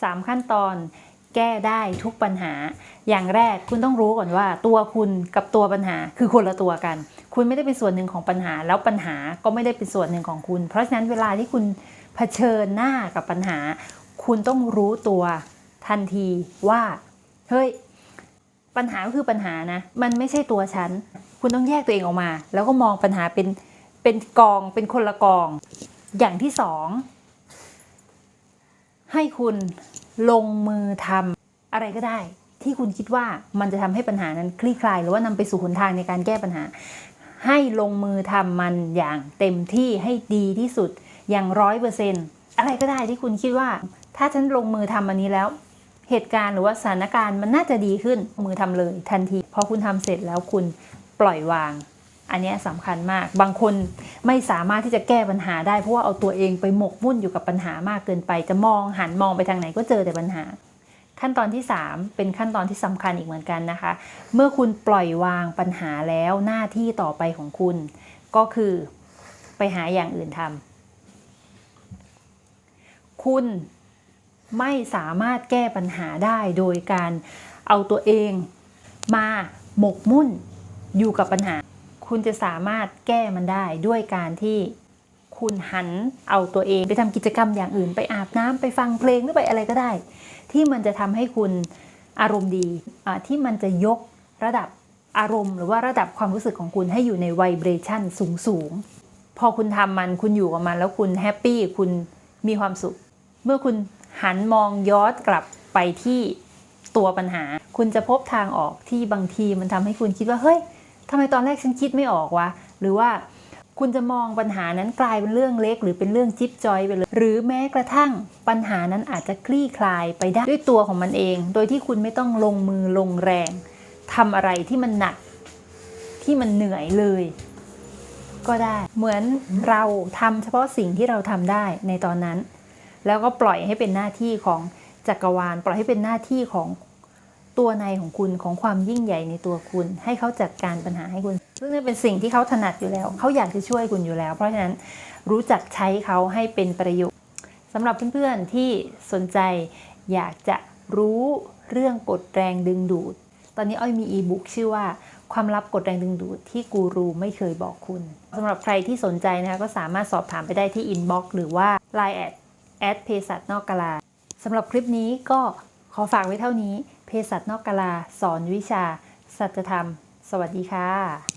3 ขั้นตอนแก้ได้ทุกปัญหา อย่างแรกคุณต้องรู้ก่อนว่า ตัวคุณกับตัวปัญหาคือคนละตัวกัน คุณไม่ได้เป็นส่วนหนึ่งของปัญหา แล้วปัญหาก็ไม่ได้เป็นส่วนหนึ่งของคุณ เพราะฉะนั้นเวลาที่คุณเผชิญหน้ากับปัญหา คุณต้องรู้ตัวทันทีว่า เฮ้ย ปัญหาก็คือปัญหานะ มันไม่ใช่ตัวฉัน คุณต้องแยกตัวเองออกมา แล้วก็มองปัญหาเป็นเป็นกองเป็นคนละกอง อย่างที่สอง ให้คุณลงมือทำอะไรก็ได้ ที่คุณคิดว่ามันจะทำให้ปัญหานั้นคลี่คลาย หรือว่านำไปสู่หนทางในการแก้ปัญหา ให้ลงมือทำมันอย่างเต็มที่ให้ดีที่สุดอย่างร้อยเปอร์เซ็นอะไรก็ได้ที่คุณคิดว่า ถ้าฉันลงมือทำอันนี้แล้ว เหตุการณ์หรือว่าสถานการณ์มันน่าจะดีขึ้นมือทำเลยทันทีพอคุณทำเสร็จแล้วคุณปล่อยวาง อันนี้สำคัญมากบางคน ไม่สามารถที่จะแก้ปัญหาได้เพราะว่าเอาตัวเองไปหมกมุ่นอยู่กับปัญหามากเกินไป จะมองหันมองไปทางไหนก็เจอแต่ปัญหา ขั้นตอนที่ 3 เป็นขั้นตอนที่สำคัญอีกเหมือนกันนะคะ เมื่อคุณปล่อยวางปัญหาแล้วหน้าที่ต่อไปของคุณ ก็คือไปหาอย่างอื่นทำคุณไม่สามารถแก้ปัญหาได้โดยการเอาตัวเองมาหมกมุ่นอยู่กับปัญหา คุณจะสามารถแก้มันได้ด้วยการที่คุณหันเอาตัวเอง ไปทำกิจกรรมอย่างอื่น ไปอาบน้ำไปฟังเพลงหรือไปอะไรก็ได้ ที่มันจะทำให้คุณอารมณ์ดีที่มันจะยกระดับอารมณ์ หรือว่าระดับความรู้สึกของคุณให้อยู่ในไวเบรชั่นสูงสูงๆพอคุณทำมันคุณอยู่กับมัน แล้วคุณแฮปปี้คุณมีความสุข เมื่อคุณหันมองย้อนกลับไปที่ตัวปัญหา คุณจะพบทางออกที่บางทีมันทำให้คุณคิดว่าเฮ้ย ทำไมตอนแรกฉันคิดไม่ออกวะหรือว่าคุณจะมองปัญหานั้นกลายเป็นเรื่องเล็ก หรือเป็นเรื่องจิ๊บจอยไปเลย หรือแม้กระทั่งปัญหานั้นอาจจะคลี่คลายไปได้ด้วยตัวของมันเอง โดยที่คุณไม่ต้องลงมือลงแรงทำอะไรที่มันหนักที่มันเหนื่อยเลย ก็ได้ เหมือนเราทำเฉพาะสิ่งที่เราทำได้ในตอนนั้น แล้วก็ปล่อยให้เป็นหน้าที่ของจักรวาล ปล่อยให้เป็นหน้าที่ของ ตัวในของคุณของความยิ่งใหญ่ในตัวคุณ ให้เขาจัดการปัญหาให้คุณ ซึ่งนี่เป็นสิ่งที่เขาถนัดอยู่แล้ว เขาอยากจะช่วยคุณอยู่แล้ว เพราะฉะนั้นรู้จักใช้เขาให้เป็นประโยชน์สำหรับเพื่อนๆที่สนใจอยากจะรู้เรื่องกฎแรงดึงดูด ตอนนี้อ้อยมีอีบุ๊กชื่อว่าความลับกฎแรงดึงดูดที่กูรูไม่เคยบอกคุณสำหรับใครที่สนใจนะคะก็สามารถสอบถามไปได้ที่อินบ็อกซ์หรือว่า Line แอดแอดเพสัตนอกกาลาสำหรับคลิปนี้ก็ขอฝากไว้เท่านี้ เภสัตนอกกาลา สอนวิชา สัจธรรม สวัสดีค่ะ